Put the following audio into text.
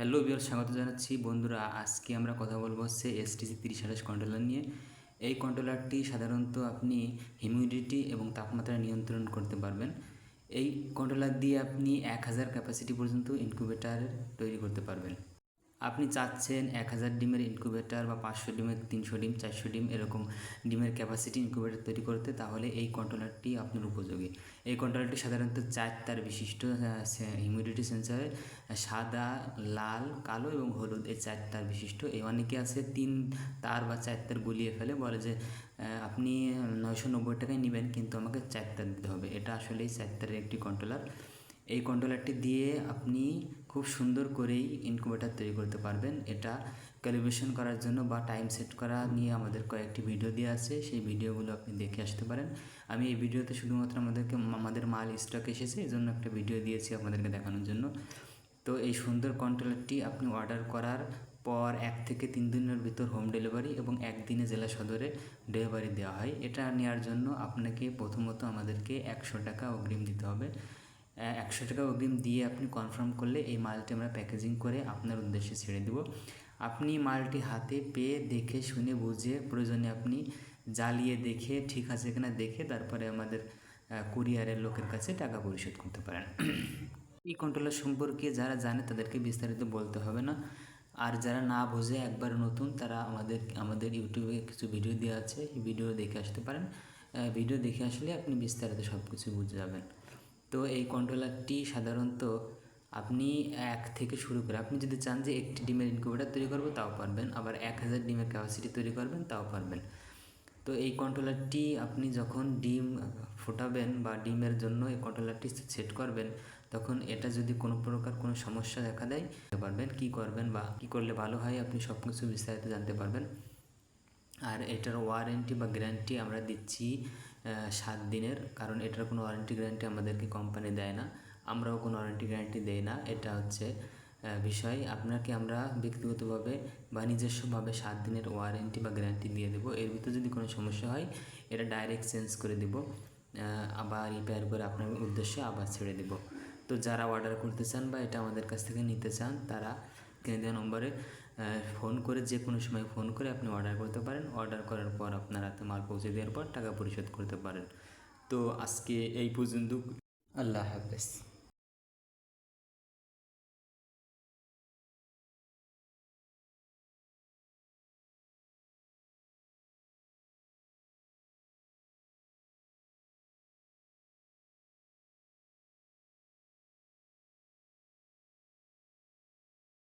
Hello বিয়ার স্বাগত জানাচ্ছি। বন্ধুরা, আজকে আমরা কথা বলব হচ্ছে এসটিসি তিরিশ আঠাশ কন্ট্রোলার নিয়ে। এই কন্ট্রোলারটি সাধারণত আপনি হিউমিডিটি এবং তাপমাত্রা নিয়ন্ত্রণ করতে পারবেন। এই কন্ট্রোলার দিয়ে আপনি এক হাজার ক্যাপাসিটি পর্যন্ত ইনকিউবেটার তৈরি করতে পারবেন। আপনি চাচ্ছেন এক হাজার ডিমের ইনকিউবেটার বা পাঁচশো ডিমের, তিনশো ডিম, চারশো ডিম এরকম ডিমের ক্যাপাসিটি ইনকিউবেটার তৈরি করতে, তাহলে এই কন্ট্রোলারটি আপনার উপযোগী। এই কন্ট্রোলারটি সাধারণত চার তার বিশিষ্ট হিউমিডিটি সেন্সার সাদা, লাল, কালো এবং হলুদ এই চার তার বিশিষ্ট। এই অনেকে আছে তিন তার বা চার তার গুলিয়ে ফেলে, বলে যে আপনি নয়শো নব্বই টাকায় নেবেন, কিন্তু আমাকে চার তার দিতে হবে। এটা আসলেই চার তারের একটি কন্ট্রোলার এই কন্ট্রোলারটি দিয়ে আপনি খুব সুন্দর করেই ইনকুবেটার তৈরি করতে পারবেন। এটা ক্যালিব্রেশন করার জন্য বা টাইম সেট করা নিয়ে আমাদের কয়েকটি ভিডিও দিয়ে আছে। সেই ভিডিওগুলো আপনি দেখে আসতে পারেন। আমি এই ভিডিওতে শুধুমাত্র আমাদেরকে, আমাদের মাল স্টক এসেছে এই জন্য একটা ভিডিও দিয়েছি আপনাদেরকে দেখানোর জন্য। তো এই সুন্দর কন্ট্রোলারটি আপনি অর্ডার করার পর এক থেকে তিন দিনের ভিতর হোম ডেলিভারি এবং একদিনে জেলা সদরে ডেলিভারি দেওয়া হয়। এটা নেওয়ার জন্য আপনাকে প্রথমত আমাদেরকে একশো টাকা অগ্রিম দিতে হবে। একশো টাকা অগ্রিম দিয়ে আপনি কনফার্ম করলে এই মালটি আমরা প্যাকেজিং করে আপনার উদ্দেশ্যে ছেড়ে দেব। আপনি মালটি হাতে পেয়ে দেখে শুনে বুঝে প্রয়োজনে আপনি জ্বালিয়ে দেখে ঠিক আছে কিনা দেখে তারপরে আমাদের কুরিয়ারের লোকের কাছে টাকা পরিশোধ করতে পারেন। এই কন্ট্রোলার সম্পর্কে যারা জানে তাদেরকে বিস্তারিত বলতে হবে না। আর যারা না বোঝে একবার নতুন তারা আমাদের আমাদের ইউটিউবে কিছু ভিডিও দেওয়া আছে ভিডিও দেখে আসতে পারেন। ভিডিও দেখে আসলে আপনি বিস্তারিত সব কিছু বুঝে যাবেন। তো এই কন্ট্রোলারটি সাধারণত আপনি এক থেকে শুরু করে, আপনি যদি চান যে একটি ডিমের ইনকিউবেটার তৈরি করব, তাও পারবেন। আবার এক হাজার ডিমের ক্যাপাসিটি তৈরি করবেন, তাও পারবেন। তো এই কন্ট্রোলারটি আপনি যখন ডিম ফোটাবেন বা ডিমের জন্য এই কন্ট্রোলারটি সেট করবেন, তখন এটা যদি কোনো প্রকার কোনো সমস্যা দেখা দেয় পারবেন কি করবেন বা কি করলে ভালো হয়, আপনি সব কিছু বিস্তারিত জানতে পারবেন। আর এটার ওয়ারেন্টি বা গ্যারান্টি আমরা দিচ্ছি সাত দিনের। কারণ এটার কোনো ওয়ারেন্টি গ্যারান্টি আমাদেরকে কোম্পানি দেয় না। আমরাও কোনো ওয়ারেন্টি গ্যারান্টি দেই না। এটা হচ্ছে বিষয়। আপনাকে আমরা ব্যক্তিগতভাবে বা নিজস্বভাবে সাত দিনের ওয়ারেন্টি বা গ্যারান্টি দিয়ে দেবো। এর ভিতরে যদি কোনো সমস্যা হয়, এটা ডাইরেক্ট চেঞ্জ করে দেব। আবার রিপেয়ার করে আপনার উদ্দেশ্যে আবার ছেড়ে দেব। তো যারা অর্ডার করতে চান বা এটা আমাদের কাছ থেকে নিতে চান, তারা কিনে দেওয়া নম্বরে ফোন করে যে কোনো সময় ফোন করে আপনি অর্ডার করতে পারেন। অর্ডার করার পর আপনার হাতে মাল পৌঁছে দেওয়ার পর টাকা পরিশোধ করতে পারেন। তো আজকে এই পর্যন্ত। আল্লাহ হাফেজ।